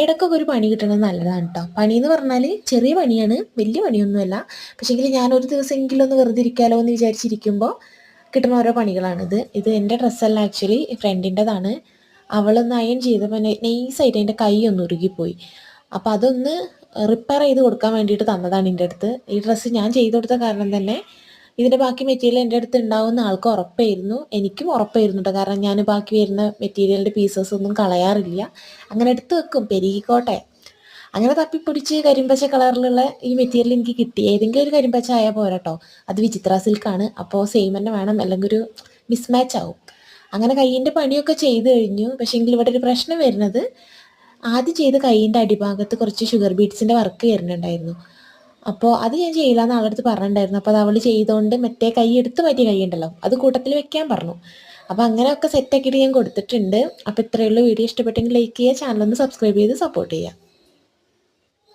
ഇടയ്ക്കൊക്കെ ഒരു പണി കിട്ടണത് നല്ലതാണ് കേട്ടോ പണി എന്ന് പറഞ്ഞാൽ ചെറിയ പണിയാണ് വലിയ പണിയൊന്നുമല്ല. പക്ഷേങ്കിൽ ഒരു ദിവസമെങ്കിലും ഒന്ന് വെറുതെ ഇരിക്കാലോ എന്ന് വിചാരിച്ചിരിക്കുമ്പോൾ കിട്ടുന്ന ഓരോ പണികളാണിത്. ഇത് എന്റെ ഡ്രസ്സല്ല ആക്ച്വലി ഫ്രണ്ടിന്റെതാണ്. അവളൊന്ന് അയൺ ചെയ്തപ്പോൾ നൈസായിട്ട് എന്റെ കൈ ഒന്ന് ഉരുകിപ്പോയി. അപ്പോൾ അതൊന്ന് റിപ്പയർ ചെയ്ത് കൊടുക്കാൻ വേണ്ടിയിട്ട് തന്നതാണ് എന്റെ അടുത്ത് ഈ ഡ്രസ്സ് ഞാൻ ചെയ്ത് കൊടുത്ത കാരണം തന്നെ ഇതിന്റെ ബാക്കി മെറ്റീരിയൽ എന്റെ അടുത്ത് ഉണ്ടാവുന്ന ആൾക്ക് ഉറപ്പായിരുന്നു. എനിക്കും ഉറപ്പായിരുന്നു കേട്ടോ കാരണം ഞാൻ ബാക്കി വരുന്ന മെറ്റീരിയലിന്റെ പീസസ് ഒന്നും കളയാറില്ല. അങ്ങനെ എടുത്ത് വെക്കും. പെരുകിക്കോട്ടെ. അങ്ങനെ തപ്പിപ്പിടിച്ച് കരിമ്പച്ച കളറിലുള്ള ഈ മെറ്റീരിയൽ എനിക്ക് കിട്ടി. ഏതെങ്കിലും ഒരു കരിമ്പച്ച ആയാൽ പോരാട്ടോ. അത് വിചിത്ര സിൽക്കാണ് അപ്പോൾ സെയിം തന്നെ വേണം. അല്ലെങ്കിൽ ഒരു മിസ്മാച്ച് ആവും. അങ്ങനെ കയ്യിന്റെ പണിയൊക്കെ ചെയ്ത് കഴിഞ്ഞു. പക്ഷേ എങ്കിൽ ഇവിടെ ഒരു പ്രശ്നം വരുന്നത് ആദ്യം ചെയ്ത കൈയിന്റെ അടിഭാഗത്ത് കുറച്ച് ഷുഗർ ബീഡ്സിന്റെ വർക്ക് വരുന്നുണ്ടായിരുന്നു. അപ്പോൾ അത് ഞാൻ ചെയ്യില്ല എന്ന് അവളടുത്ത് പറഞ്ഞിട്ടുണ്ടായിരുന്നു. അപ്പോൾ അത് അവൾ ചെയ്തുകൊണ്ട് മറ്റേ കൈ എടുത്ത് മാറ്റിയ കൈ ഉണ്ടല്ലോ അത് കൂട്ടത്തിൽ വെക്കാൻ പറഞ്ഞു. അപ്പോൾ അങ്ങനെയൊക്കെ സെറ്റാക്കിയിട്ട് ഞാൻ കൊടുത്തിട്ടുണ്ട്. അപ്പോൾ ഇത്രയുള്ള വീഡിയോ ഇഷ്ടപ്പെട്ടെങ്കിൽ ലൈക്ക് ചെയ്യുക ചാനൽ ഒന്ന് സബ്സ്ക്രൈബ് ചെയ്ത് സപ്പോർട്ട് ചെയ്യുക.